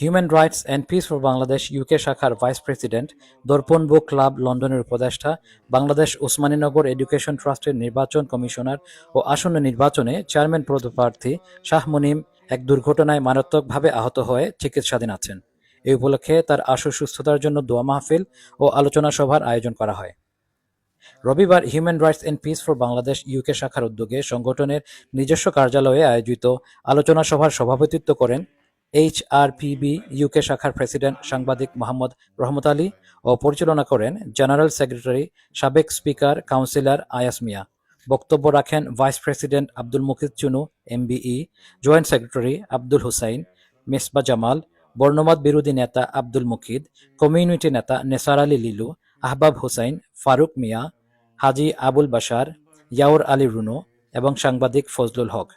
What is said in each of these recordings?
Human rights and peace for Bangladesh UK শাখার vice president Darpan book club লন্ডনের উপদেষ্টা Bangladesh Osmaninagar education ট্রাস্টের নির্বাচন কমিশনার ও আসন্ন নির্বাচনে চেয়ারম্যান পদপ্রার্থী শাহ মুনিম এক দুর্ঘটনায় মারাত্মকভাবে আহত হয়ে চিকিৎসাধীন আছেন। এই উপলক্ষে তার আশু সুস্থতার জন্য দোয়া মাহফিল ও আলোচনা সভার আয়োজন করা হয়। রবিবার human rights and peace for Bangladesh UK শাখার উদ্যোগে সংগঠনের নিজস্ব কার্যালয়ে আয়োজিত আলোচনা সভার সভাপতিত্ব করেন এইচআরপিবি ইউকে শাখার প্রেসিডেন্ট সাংবাদিক মোহাম্মদ রহমত আলী ও পরিচালনা করেন জেনারেল সেক্রেটারি সাবেক স্পিকার কাউন্সিলর আয়াস মিয়া। বক্তব্য রাখেন vice president Abdul Mukid Chunu, MBE, joint secretary Abdul Hussain, Mesba Jamal বর্ণমত বিরোধী নেতা আব্দুল মুকিদ কমিউনিটি নেতা নেসার আলী লিলু, আহবাব হুসাইন, ফারুক মিয়া, হাজি আবুল বাশার, ইয়াউর আলী রুনো এবং সাংবাদিক ফজলুল হক।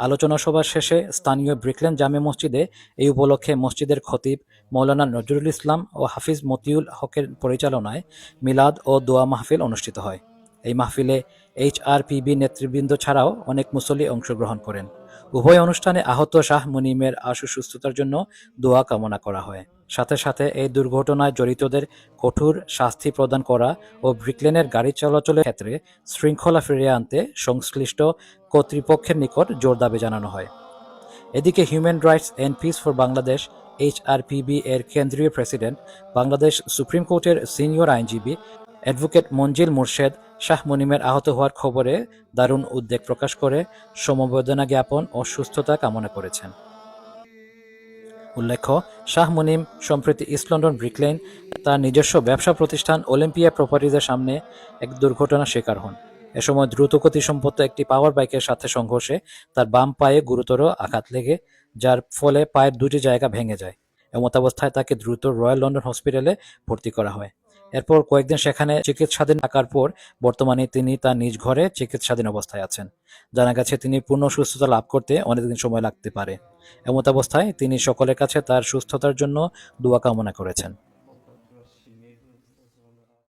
আলোচনা সভা শেষে স্থানীয় ব্রিকলেন জামে মসজিদে এই উপলক্ষে মসজিদের খতিব মৌলানা নজরুল ইসলাম ও হাফিজ মতিউল হকের পরিচালনায় মিলাদ ও দোয়া মাহফিল অনুষ্ঠিত হয়। এই মাহফিলে এইচআরপিবি নেতৃবৃন্দ ছাড়াও অনেক মুসল্লি অংশগ্রহণ করেন। উভয় অনুষ্ঠানে আহত শাহ মুনিমের আশু সুস্থতার জন্য দোয়া কামনা করা হয়। সাথে সাথে এই দুর্ঘটনায় জড়িতদের কঠোর শাস্তি প্রদান করা ও ব্রিকলেনের গাড়ি চলাচলের ক্ষেত্রে শৃঙ্খলা ফিরিয়ে আনতে সংশ্লিষ্ট কর্তৃপক্ষের নিকট জোর দাবি জানানো হয়। এদিকে human rights and peace for Bangladesh HRPB এর কেন্দ্রীয় প্রেসিডেন্ট, বাংলাদেশ সুপ্রিম কোর্টের সিনিয়র আইনজীবী অ্যাডভোকেট মঞ্জিল মুর্শেদ শাহ মনিমের আহত হওয়ার খবরে দারুণ উদ্বেগ প্রকাশ করে, সমবেদনা জ্ঞাপন ও সুস্থতা কামনা করেছেন। উল্লেখ্য, শাহ মুনিম সম্প্রতি ইস্ট লন্ডন ব্রিকলেন তার নিজস্ব ব্যবসা প্রতিষ্ঠান অলিম্পিয়া প্রপার্টিজের সামনে এক দুর্ঘটনার শিকার হন। এ সময় দ্রুতগতি সম্পন্ন একটি পাওয়ার বাইকের সাথে সংঘর্ষে তার বাম পায়ে গুরুতর আঘাত লেগে, যার ফলে পায়ের দুটি জায়গা ভেঙে যায়। এমত অবস্থায় তাকে দ্রুত রয়্যাল লন্ডন হসপিটালে ভর্তি করা হয়। এরপর কয়েকদিন সেখানে চিকিৎসাধীন থাকার পর বর্তমানে তিনি তার নিজ ঘরে চিকিৎসাধীন অবস্থায় আছেন। জানা গেছে, তিনি পূর্ণ সুস্থতা লাভ করতে অনেকদিন সময় লাগতে পারে। এমত অবস্থায় তিনি সকলের কাছে তার সুস্থতার জন্য দোয়া কামনা করেছেন।